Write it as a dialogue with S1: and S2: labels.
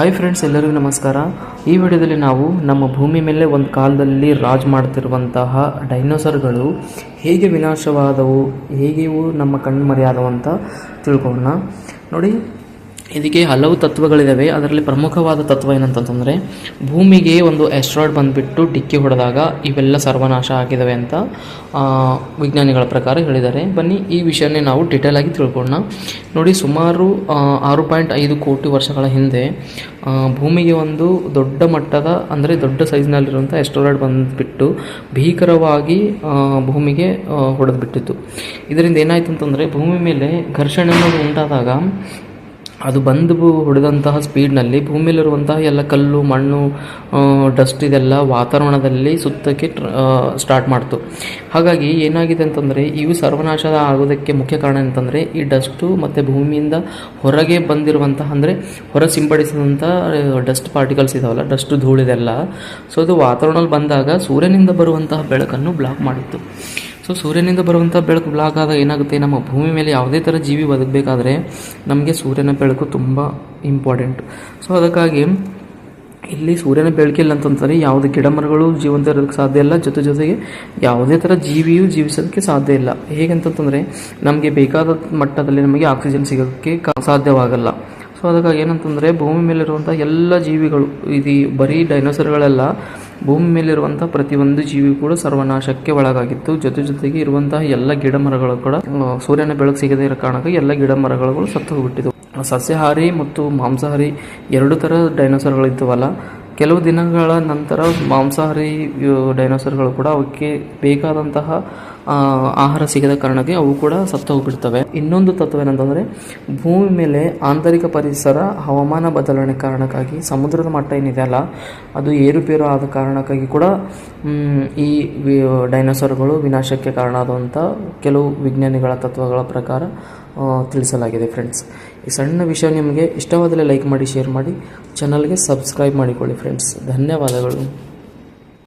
S1: Hi friends ಎಲ್ಲರಿಗೂ ನಮಸ್ಕಾರ. ಈ ವಿಡಿಯೋದಲ್ಲಿ ನಾವು ನಮ್ಮ ಭೂಮಿ ಮೇಲೆ ಒಂದು ಕಾಲದಲ್ಲಿ ರಾಜ್ ಮಾಡ್ತಿರುವಂತಹ ಡೈನೋಸರ್ಗಳು ಹೇಗೆ ವಿನಾಶವಾದವು, ಹೇಗೆ ಇವು ನಮ್ಮ ಕಣ್ಮರೆಯಾದವು ಅಂತ ತಿಳ್ಕೊಳ್ಳೋಣ. ನೋಡಿ ಇದಕ್ಕೆ ಹಲವು ತತ್ವಗಳಿದ್ದಾವೆ ಅದರಲ್ಲಿ ಪ್ರಮುಖವಾದ ತತ್ವ ಏನಂತಂತಂದರೆ, ಭೂಮಿಗೆ ಒಂದು ಆಸ್ಟ್ರಾಯ್ಡ್ ಬಂದುಬಿಟ್ಟು ಡಿಕ್ಕಿ ಹೊಡೆದಾಗ ಇವೆಲ್ಲ ಸರ್ವನಾಶ ಆಗಿದ್ದಾವೆ ಅಂತ ವಿಜ್ಞಾನಿಗಳ ಪ್ರಕಾರ ಹೇಳಿದ್ದಾರೆ. ಬನ್ನಿ ಈ ವಿಷಯನೇ ನಾವು ಡಿಟೇಲ್ ಆಗಿ ತಿಳ್ಕೊಳ್ಳೋಣ. ನೋಡಿ, ಸುಮಾರು ಆರು ಪಾಯಿಂಟ್ ಐದು ಕೋಟಿ ವರ್ಷಗಳ ಹಿಂದೆ ಭೂಮಿಗೆ ಒಂದು ದೊಡ್ಡ ಮಟ್ಟದ, ಅಂದರೆ ದೊಡ್ಡ ಸೈಜ್ನಲ್ಲಿರುವಂಥ ಎಸ್ಟ್ರಾಯ್ಡ್ ಬಂದುಬಿಟ್ಟು ಭೀಕರವಾಗಿ ಭೂಮಿಗೆ ಹೊಡೆದು ಬಿಟ್ಟಿತ್ತು ಇದರಿಂದ ಏನಾಯಿತು ಅಂತಂದರೆ ಭೂಮಿ ಮೇಲೆ ಘರ್ಷಣೆ ಉಂಟಾದಾಗ ಅದು ಬಂದು ಹೊಡೆದಂತಹ ಸ್ಪೀಡ್ನಲ್ಲಿ ಭೂಮಿಯಲ್ಲಿರುವಂತಹ ಎಲ್ಲ ಕಲ್ಲು, ಮಣ್ಣು ಡಸ್ಟ್ ಇದೆಲ್ಲ ವಾತಾವರಣದಲ್ಲಿ ಸುತ್ತಕ್ಕೆ ಸ್ಟಾರ್ಟ್ ಮಾಡ್ತು. ಹಾಗಾಗಿ ಏನಾಗಿದೆ ಅಂತಂದರೆ, ಇವು ಸರ್ವನಾಶ ಆಗೋದಕ್ಕೆ ಮುಖ್ಯ ಕಾರಣ ಅಂತಂದರೆ ಈ ಡಸ್ಟು ಮತ್ತು ಭೂಮಿಯಿಂದ ಹೊರಗೆ ಬಂದಿರುವಂತಹ, ಅಂದರೆ ಹೊರ ಸಿಂಪಡಿಸಿದಂಥ ಡಸ್ಟ್ ಪಾರ್ಟಿಕಲ್ಸ್ ಇದಾವಲ್ಲ, ಡಸ್ಟ್ ಧೂಳಿದೆಲ್ಲ. ಸೊ ಅದು ವಾತಾವರಣದಲ್ಲಿ ಬಂದಾಗ ಸೂರ್ಯನಿಂದ ಬರುವಂತಹ ಬೆಳಕನ್ನು ಬ್ಲಾಕ್ ಮಾಡಿತ್ತು. ಸೊ ಸೂರ್ಯನಿಂದ ಬರುವಂಥ ಬೆಳಕು ಬ್ಲಾಕ್ ಆದಾಗ ಏನಾಗುತ್ತೆ? ನಮ್ಮ ಭೂಮಿ ಮೇಲೆ ಯಾವುದೇ ಥರ ಜೀವಿ ಬದುಕಬೇಕಾದ್ರೆ ನಮಗೆ ಸೂರ್ಯನ ಬೆಳಕು ತುಂಬ ಇಂಪಾರ್ಟೆಂಟ್ ಸೊ ಅದಕ್ಕಾಗಿ ಇಲ್ಲಿ ಸೂರ್ಯನ ಬೆಳಕಿಲ್ಲ ಅಂತಂತಾರೆ ಯಾವುದೇ ಗಿಡ ಮರಗಳು ಜೀವಂತ ಇರೋದಕ್ಕೆ ಸಾಧ್ಯ ಇಲ್ಲ. ಜೊತೆ ಜೊತೆಗೆ ಯಾವುದೇ ಥರ ಜೀವಿಯು ಜೀವಿಸೋದಕ್ಕೆ ಸಾಧ್ಯ ಇಲ್ಲ. ಹೇಗಂತಂತಂದರೆ ನಮಗೆ ಬೇಕಾದ ಮಟ್ಟದಲ್ಲಿ ನಮಗೆ ಆಕ್ಸಿಜನ್ ಸಿಗೋದಕ್ಕೆ ಸಾಧ್ಯವಾಗಲ್ಲ. ಸೊ ಅದಕ್ಕಾಗಿ ಏನಂತಂದರೆ ಭೂಮಿ ಮೇಲಿರುವಂಥ ಎಲ್ಲ ಜೀವಿಗಳು, ಇದು ಬರೀ ಡೈನೋಸರ್ಗಳೆಲ್ಲ ಭೂಮಿ ಮೇಲಿರುವಂಥ ಪ್ರತಿಯೊಂದು ಜೀವಿ ಕೂಡ ಸರ್ವನಾಶಕ್ಕೆ ಒಳಗಾಗಿತ್ತು. ಜೊತೆ ಜೊತೆಗೆ ಇರುವಂತಹ ಎಲ್ಲ ಗಿಡ ಮರಗಳು ಕೂಡ ಸೂರ್ಯನ ಬೆಳಕು ಸಿಗದೇ ಇರೋ ಕಾರಣಕ್ಕೆ ಎಲ್ಲ ಗಿಡ ಮರಗಳು ಸತ್ತು ಹೋಗ್ಬಿಟ್ಟಿದ್ವು. ಸಸ್ಯಾಹಾರಿ ಮತ್ತು ಮಾಂಸಾಹಾರಿ ಎರಡು ಥರ ಡೈನೋಸರ್ಗಳಿದ್ದವಲ್ಲ ಕೆಲವು ದಿನಗಳ ನಂತರ ಮಾಂಸಾಹಾರಿ ಡೈನೋಸರ್ಗಳು ಕೂಡ ಅವಕ್ಕೆ ಬೇಕಾದಂತಹ ಆಹಾರ ಸಿಗದ ಕಾರಣಕ್ಕೆ ಅವು ಕೂಡ ಸತ್ತು ಹೋಗ್ಬಿಡ್ತವೆ. ಇನ್ನೊಂದು ತತ್ವ ಏನಂತಂದರೆ ಭೂಮಿ ಮೇಲೆ ಆಂತರಿಕ ಪರಿಸರ, ಹವಾಮಾನ ಬದಲಾವಣೆ ಕಾರಣಕ್ಕಾಗಿ ಸಮುದ್ರದ ಮಟ್ಟ ಏನಿದೆ ಅಲ್ಲ, ಅದು ಏರುಪೇರು ಆದ ಕಾರಣಕ್ಕಾಗಿ ಕೂಡ ಈ ಡೈನೋಸಾರ್ಗಳು ವಿನಾಶಕ್ಕೆ ಕಾರಣ ಆದಂಥ ಕೆಲವು ವಿಜ್ಞಾನಿಗಳ ತತ್ವಗಳ ಪ್ರಕಾರ ತಿಳಿಸಲಾಗಿದೆ ಫ್ರೆಂಡ್ಸ್. ಈ ಸಣ್ಣ ವಿಷಯ ನಿಮಗೆ ಇಷ್ಟವಾದಲ್ಲಿ ಲೈಕ್ ಮಾಡಿ, ಶೇರ್ ಮಾಡಿ, ಚಾನಲ್ಗೆ ಸಬ್ಸ್ಕ್ರೈಬ್ ಮಾಡಿಕೊಳ್ಳಿ ಫ್ರೆಂಡ್ಸ್. ಧನ್ಯವಾದಗಳು.